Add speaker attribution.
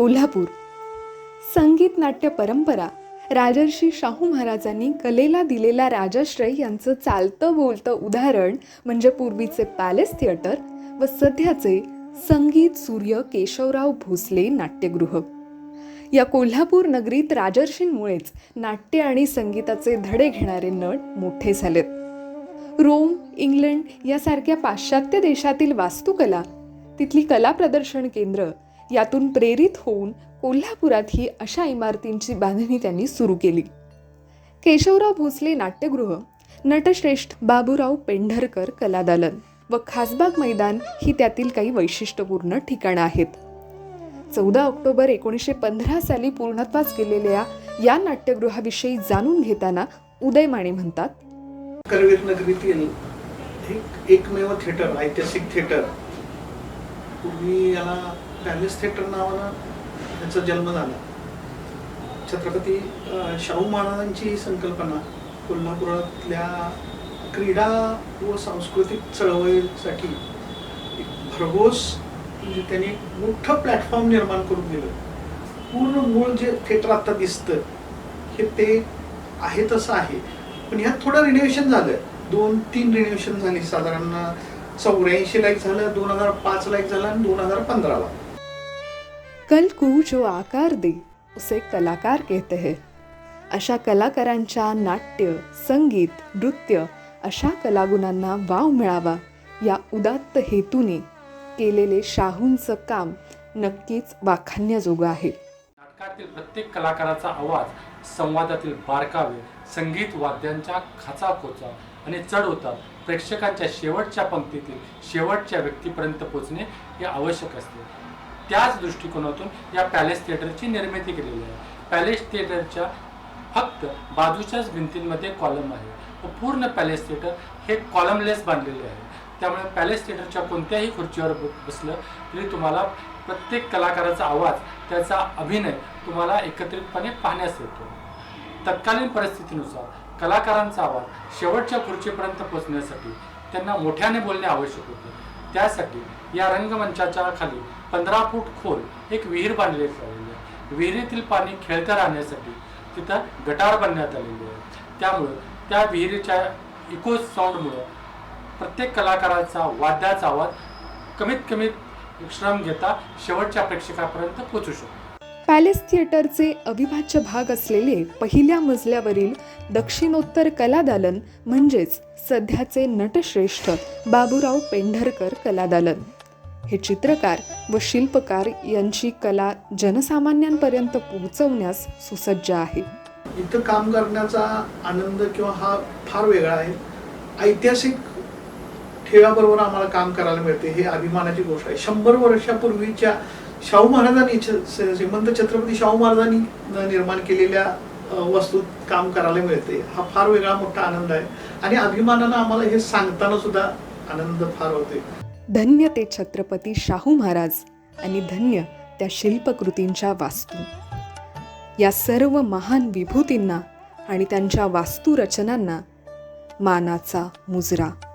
Speaker 1: कोल्हापूर. संगीत नाट्य परंपरा राजर्षी शाहू महाराजांनी कलेला दिलेला राजाश्रय यांचं चालतं बोलतं उदाहरण म्हणजे पूर्वीचे पॅलेस थिएटर व सध्याचे संगीत सूर्य केशवराव भोसले नाट्यगृह. या कोल्हापूर नगरीत राजर्षींमुळेच नाट्य आणि संगीताचे धडे घेणारे नट मोठे झालेत. रोम इंग्लंड यासारख्या पाश्चात्य देशातील वास्तुकला तिथली कला प्रदर्शन केंद्र यातून प्रेरित होऊन कोल्हापुरातही अशा इमारतींची बांधणी त्यांनी सुरू केली. केशवराव भोसले नाट्यगृह नटश्रेष्ठ बाबूराव पेंढरकर कलादालन व खासबाग मैदान ही त्यातील काही वैशिष्ट्यपूर्ण ठिकाणं आहेत. चौदा ऑक्टोबर एकोणीसशे पंधरा साली पूर्णत्वास गेलेल्या या नाट्यगृहाविषयी जाणून घेताना उदय माने म्हणतात
Speaker 2: करवीर नगरीतील एकमेव थिएटर ऐतिहासिक थिएटर. पूर्वी याला पॅलेस थिएटर नावानं त्याचा जन्म झाला. छत्रपती शाहू महाराजांची ही संकल्पना कोल्हापुरातल्या क्रीडा व सांस्कृतिक चळवळीसाठी एक भरघोस म्हणजे त्यांनी एक मोठं प्लॅटफॉर्म निर्माण करून दिलं. पूर्ण मूळ जे थिएटर आता दिसतं हे ते आहे तसं आहे. पण ह्यात थोडं रिनोव्हेशन झालं दोन तीन रिनोव्हेशन झाली. साधारण चौऱ्याऐंशी लाईक एक झालं दोन हजार पाच लाईक एक झालं आणि दोन हजार पंधराला.
Speaker 1: कल को जो आकार दे उसे कलाकार कहते हैं। अशा कलाकारांच्या नाट्य संगीत नृत्य अशा कलागुणांना वाव मिळावा या उदात्त हेतूने केलेले शाहूंचं काम नक्कीच वाखाणण्याजोगं आहे.
Speaker 3: नाटकातील प्रत्येक कलाकाराचा आवाज संवादातील बारकावे संगीत वाद्यांच्या खाचाखोचा आणि चढ उतार प्रेक्षकांच्या शेवटच्या पंक्तीतील शेवटच्या व्यक्तीपर्यंत पोचणे हे आवश्यक असते. त्याच दृष्टिकोनातून या पॅलेस थिएटरची निर्मिती केलेली आहे. पॅलेस थिएटरच्या फक्त बाजूच्याच भिंतींमध्ये कॉलम आहे. व पूर्ण पॅलेस थिएटर हे कॉलमलेस बांधलेले आहे. त्यामुळे पॅलेस थिएटरच्या कोणत्याही खुर्चीवर बसलं तरी तुम्हाला प्रत्येक कलाकाराचा आवाज त्याचा अभिनय तुम्हाला एकत्रितपणे पाहण्यास येतो. तत्कालीन परिस्थितीनुसार कलाकारांचा आवाज शेवटच्या खुर्चीपर्यंत पोहोचण्यासाठी त्यांना मोठ्याने बोलणे आवश्यक होते. त्यासाठी या रंगमंचाच्या खाली पंधरा फूट खोल एक विहीर बांधली आहे. विहिरीतील पाणी खेळतं राहण्यासाठी तिथं गटार बांधण्यात आलेली आहे. त्यामुळं त्या विहिरीच्या इको साऊंडमुळं प्रत्येक कलाकाराचा वाद्याचा आवाज कमीत कमी श्रम घेता शेवटच्या प्रेक्षकापर्यंत पोचू शकतो.
Speaker 1: पॅलेस थिएटरचे अविभाज्य भाग असलेले पहिल्या मजल्यावरील दक्षिणोत्तर कलादालन म्हणजेच सध्याचे नटश्रेष्ठ बाबूराव पेंढरकर कलादालन. हे चित्रकार व शिल्पकार यांची कला जनसामान्यांपर्यंत पोहोचवण्यास सुसज्ज आहे.
Speaker 2: इथं काम करण्याचा आनंद किंवा हा फार वेगळा आहे. ऐतिहासिक ठेव्याबरोबर आम्हाला काम करायला मिळते हे अभिमानाची गोष्ट आहे. शंभर वर्षापूर्वीच्या शाहू महाराजांनी छ- श्रीमंत छत्रपती शाहू महाराजांनी निर्माण केलेल्या वस्तूत काम करायला मिळते. हा फार वेगळा मोठा आनंद आहे. आणि अभिमानानं आम्हाला हे सांगताना सुद्धा आनंद फार होते
Speaker 1: धन्य ते छत्रपती शाहू महाराज आणि धन्य त्या शिल्पकृतींच्या वास्तू. या सर्व महान विभूतींना आणि त्यांच्या वास्तुरचनांना मानाचा मुजरा.